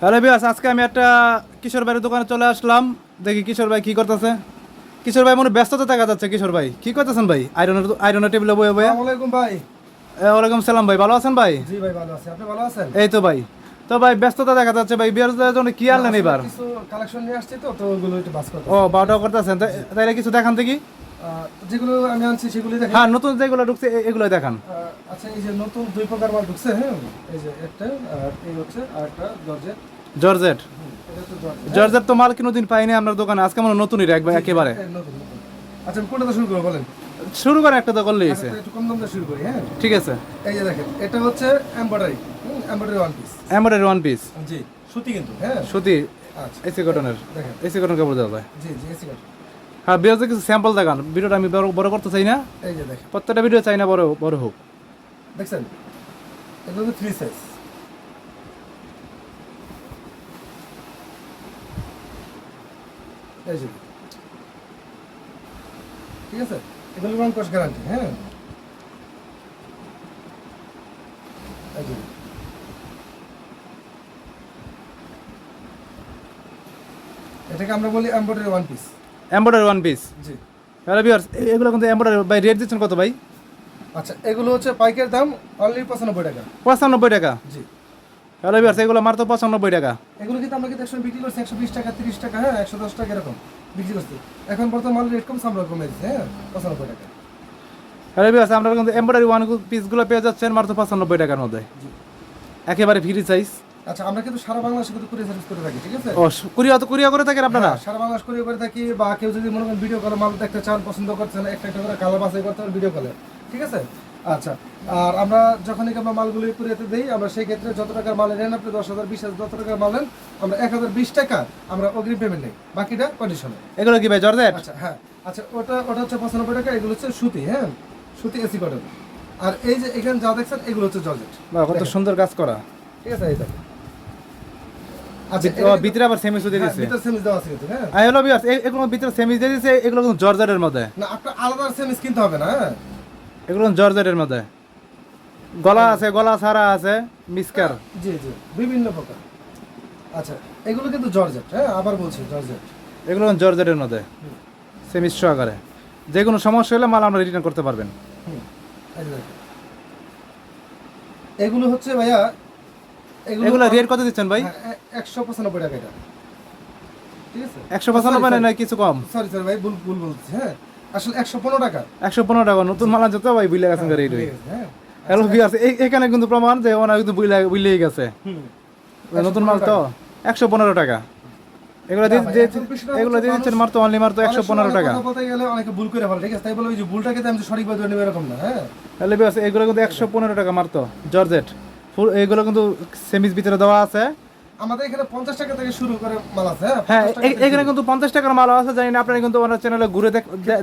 Hello বিয়াস আজকে আমি একটা কিশোর ভাইয়ের দোকানে চলে আসলাম। দেখি কিশোর ভাই কি করতেছে। কিশোর ভাই মনে ব্যস্ততা দেখা যাচ্ছে কিশোর ভাই। কি করতেছেন ভাই? আয়রনের আয়রনের টেবিলে বয়ে বয়ে। আসসালামাইকুম ভাই। ওয়ালাইকুম সালাম ভাই ভালো আছেন ভাই? জি ভাই ভালো আছি। আপনি ভালো আছেন? এই তো ভাই। তো ভাই ব্যস্ততা দেখা যাচ্ছে ভাই বিয়ার জন্য কি আনলেন এবার? কিছু কালেকশন নিয়ে আসছি তো তো ওগুলো একটু বাস করতে ও বারোটা করতেছেন। তাইলে কিছু দেখান দেখি। যেগুলো আমি আনছি সেগুলি দেখেন। হ্যাঁ নতুন যেগুলো ঢুকছে এগুলোই দেখান। আচ্ছা এই যে নতুন দুই প্রকার মাল ঢুকছে হ্যাঁ? এই যে একটা আর এই হচ্ছে আর একটা জর্জেট জর্জেট তো জর্জেট তো মাল কোনোদিন পাইনি আপনার দোকানে আজকে মনে হয় নতুনই একবার একেবারে। নতুন আচ্ছা কোনটা শুরু করব বলেন? শুরু করে একটা তো করলেই আচ্ছা, একটু কম দাম দিয়ে শুরু করি হ্যাঁ? ঠিক আছে। এই যে দেখেন এটা হচ্ছে embroidery embroidery one piece embroidery one piece জি সুতি কিন্তু হ্যাঁ? সুতি আচ্ছা এসি কটনের। দেখেন। এসি কটন কাপড় দেওয়া যায়। জি জি এসি কাট হ্যাঁ বিরোধী কিছু স্যাম্পল দেখান। ভিডিওটা আমি বড় বড় করতে চাই না। এই যে দেখেন। প্রত্যেকটা ভিডিও চাই না বড় বড় হোক। দেখছেন? এগুলো হচ্ছে থ্রি সাইজ এই যে। ঠিক আছে? এগুলো রং কস গ্যারান্টি হ্যাঁ? এই যে। এটাকে আমরা বলি embroidery one piece embroidery one piece জি। হ্যালো বিয়ার্স এগুলো কিন্তু এমব্রয়ডারি ভাই রেট দিচ্ছেন কত ভাই? আচ্ছা এগুলো হচ্ছে পাইকের দাম অনলি পঁচানব্বই টাকা। পঁচানব্বই টাকা? জি। হ্যালো বিয়ার্স এগুলো মাত্র পঁচানব্বই টাকা। এগুলো কিন্তু আমরা কিন্তু একসময় বিক্রি করছি একশো বিশ টাকা তিরিশ টাকা হ্যাঁ একশো দশ টাকা এরকম বিক্রি করছি। এখন বর্তমান মালের রেট কমছে আমরা কমে দিচ্ছি হ্যাঁ পঁচানব্বই টাকা। হ্যালো বিয়ার্স আপনারা কিন্তু এমব্রয়ডারি ওয়ান পিসগুলো পেয়ে যাচ্ছেন মাত্র পঁচানব্বই টাকার মধ্যে। জি। একেবারে ফ্রি সাইজ আচ্ছা আমরা কিন্তু সারা বাংলাদেশে কিন্তু কুরিয়ার সার্ভিস করে থাকি ঠিক আছে? ও কুরিয়া তো কুরিয়া করে থাকেন আপনারা? হ্যাঁ, সারা বাংলাদেশ কুরিয়ার করে থাকি বা কেউ যদি মনে করেন ভিডিও কলে মাল দেখতে চান পছন্দ করছেন একটা একটা করে কালার বাছাই করতে হবে ভিডিও কলে ঠিক আছে? আচ্ছা আর আমরা যখনই আমরা মালগুলি কুরিয়াতে দিই আমরা সেই ক্ষেত্রে যত টাকার মাল নেন আপনি দশ হাজার বিশ হাজার যত টাকার মাল নেন আমরা এক হাজার বিশ টাকা আমরা অগ্রিম পেমেন্ট নেই। বাকিটা কন্ডিশনে এগুলো কি ভাই জর্জেট? আচ্ছা হ্যাঁ। আচ্ছা ওটা ওটা হচ্ছে পঁচানব্বই টাকা এগুলো হচ্ছে সুতি হ্যাঁ? সুতি এসি কটন আর এই যে এখানে যা দেখছেন এগুলো হচ্ছে জর্জেট। কত সুন্দর কাজ করা। ঠিক আছে এই দেখেন। আচ্ছা ভিতরে আবার সেমি সুতি দিচ্ছে ভিতর সেমিস দেওয়া আছে কিন্তু হ্যাঁ। আই হ্যালো বিয়ার্স এগুলো ভিতরে সেমি দিয়ে দিচ্ছে এগুলো কিন্তু জর্জেটের মধ্যে। না আপনার আলাদা সেমিস কিনতে হবে না হ্যাঁ। এগুলো জর্জেটের মধ্যে। গলা আছে গলা ছাড়া আছে মিসকার। জি জি বিভিন্ন প্রকার। আচ্ছা এগুলো কিন্তু জর্জেট হ্যাঁ আবার বলছি জর্জেট। এগুলো জর্জেটের মধ্যে সেমি আকারে যে কোনো সমস্যা হলে মাল আমরা রিটার্ন করতে পারবেন। এগুলো হচ্ছে ভাইয়া এগুলো রেট কত দিচ্ছেন ভাই? হ্যাঁ, একশো পঁচানব্বই টাকা এটা। ঠিক আছে? একশো পঁচানব্বই না কিছু কম। সরি সরি ভাই ভুল ভুল বলছি হ্যাঁ। আসলে একশো পনেরো টাকা। একশো পনেরো টাকা নতুন মাল আনছে ভাই বুঝলে গেছেন রেট ঠিক হ্যাঁ। হ্যালো বিয়ার্স এখানে কিন্তু প্রমাণ যে ওনার কিন্তু বুঝলে গেছে। নতুন মাল তো একশো পনেরো টাকা। এগুলো দিয়ে না ভাই, দিয়ে- এখন বেশিরভাগ এগুলো দিয়ে দিচ্ছেন মাত্র অনলি মাত্র একশো পনেরো টাকা। কথা গেলে অনেকে ভুল করে ফেলে ঠিক আছে? তাই বলে ওই যে ভুলটাকে আমি সঠিকভাবে ধরে নেব এরকম না হ্যাঁ? এগুলো কিন্তু একশো পনেরো টাকা মাত্র জর্জেট। ফুল এগুলো কিন্তু সেমিস ভিতরে দেওয়া আছে। আমাদের এখানে পঞ্চাশ টাকা থেকে শুরু করে মাল আছে হ্যাঁ? হ্যাঁ 50 টাকা এ- থেকে এখানে কিন্তু পঞ্চাশ টাকার মাল আছে জানি না আপনারা কিন্তু ওনার চ্যানেলে ঘুরে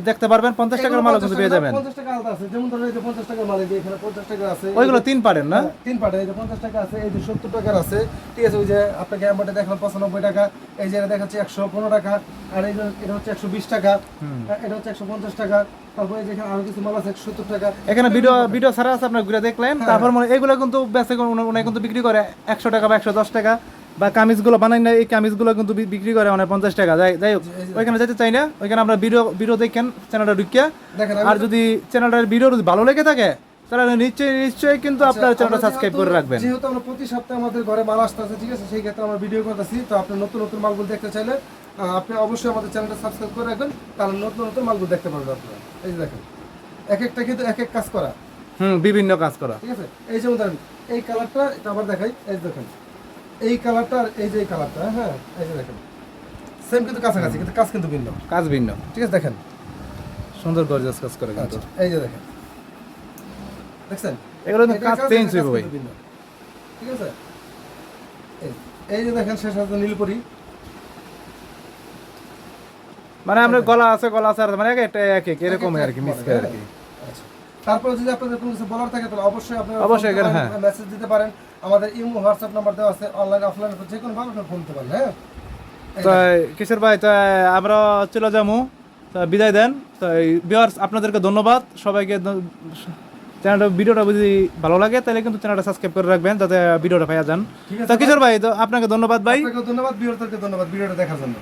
দেখতে পারবেন পঞ্চাশ টাকার 50 কিন্তু পেয়ে যাবেন। 50 টাকা আলাদা আছে যেমন ধরো এই যে পঞ্চাশ টাকার মাল এই যে এখানে পঞ্চাশ টাকা আছে ওইগুলো তিন পারেন না? হ্যাঁ, তিন পাটে এই যে পঞ্চাশ টাকা আছে এই যে সত্তর টাকার আছে ঠিক আছে ওই যে আপনাকে অ্যাম্বাটে দেখলাম পঁচানব্বই টাকা এই যে এটা দেখাচ্ছে একশো পনেরো টাকা আর এই যে এটা হচ্ছে একশো বিশ টাকা হ্যাঁ, এটা হচ্ছে একশো পঞ্চাশ টাকা তারপরে এই আরও কিছু মাল আছে সত্তর টাকা। এখানে ভিডিও ভিডিও ছাড়া আছে আপনার ঘুরে দেখলেন। তারপর মনে এগুলো কিন্তু বেচে উনি কিন্তু বিক্রি করে একশো টাকা বা একশো দশ টাকা। বা কামিজগুলো বানাই না এই কামিজগুলো কিন্তু বিক্রি করে অনেক পঞ্চাশ টাকা। যাই যাই হোক ওইখানে যেতে চাই না। ওইখানে আমরা ভিডিও ভিডিও দেখেন চ্যানেলটা ঢুকিয়া। আর যদি চ্যানেলটার ভিডিও যদি ভালো লেগে থাকে তাহলে নিশ্চয়ই নিশ্চয়ই কিন্তু আপনার চ্যানেলটা সাবস্ক্রাইব করে রাখবেন। যেহেতু আমরা প্রতি সপ্তাহে আমাদের ঘরে মাল আসতেছে ঠিক আছে সেই ক্ষেত্রে আমরা ভিডিও করতেছি। তো আপনি নতুন নতুন মালগুলো দেখতে চাইলে আপনি অবশ্যই আমাদের চ্যানেলটা সাবস্ক্রাইব করে রাখবেন তাহলে নতুন নতুন মালগুলো দেখতে পারবেন আপনারা। এই যে দেখেন এক একটা কিন্তু এক এক কাজ করা। হুম বিভিন্ন কাজ করা। ঠিক আছে? এই যেমন ধরেন এই কালারটা এটা আবার দেখাই এই যে দেখেন এই কালারটা আর এই যে এই কালারটা হ্যাঁ এই যে দেখেন সেম কিন্তু কাছাকাছি কিন্তু কাজ কিন্তু ভিন্ন। কাজ ভিন্ন। ঠিক আছে দেখেন। সুন্দর গর্জাস কাজ করে কিন্তু। আচ্ছা এই যে দেখেন। দেখছেন? এগুলো কাজ চেঞ্জ হইব ভাই। ঠিক আছে? এই- এই যে দেখেন শেষ হাতে নীলপরি। মানে আমরা গলা আছে গলা আছে আর মানে এক একটা এক এক এরকম আর কি মিস করে আর কি। আচ্ছা। তারপরে যদি আপনাদের কোনো কিছু বলার থাকে তাহলে অবশ্যই আপনারা অবশ্যই হ্যাঁ। মেসেজ দিতে পারেন। আমাদের ইমো হোয়াটসঅ্যাপ নাম্বার দেওয়া আছে অনলাইন অফলাইন যে কোনো ভাবে আপনারা ফোন দিতে পারেন হ্যাঁ? তো কিশোর ভাই তো আমরা চলে যাব। তো বিদায় দেন। তো বিয়ার্স আপনাদেরকে ধন্যবাদ। সবাইকে চ্যানেলটা ভিডিওটা যদি ভালো লাগে তাহলে কিন্তু চ্যানেলটা সাবস্ক্রাইব করে রাখবেন যাতে ভিডিওটা পাওয়া যান। তো কিশোর ভাই তো আপনাকে ধন্যবাদ ভাই। আপনাকে ধন্যবাদ বিহরতকে ধন্যবাদ ভিডিওটা দেখার জন্য।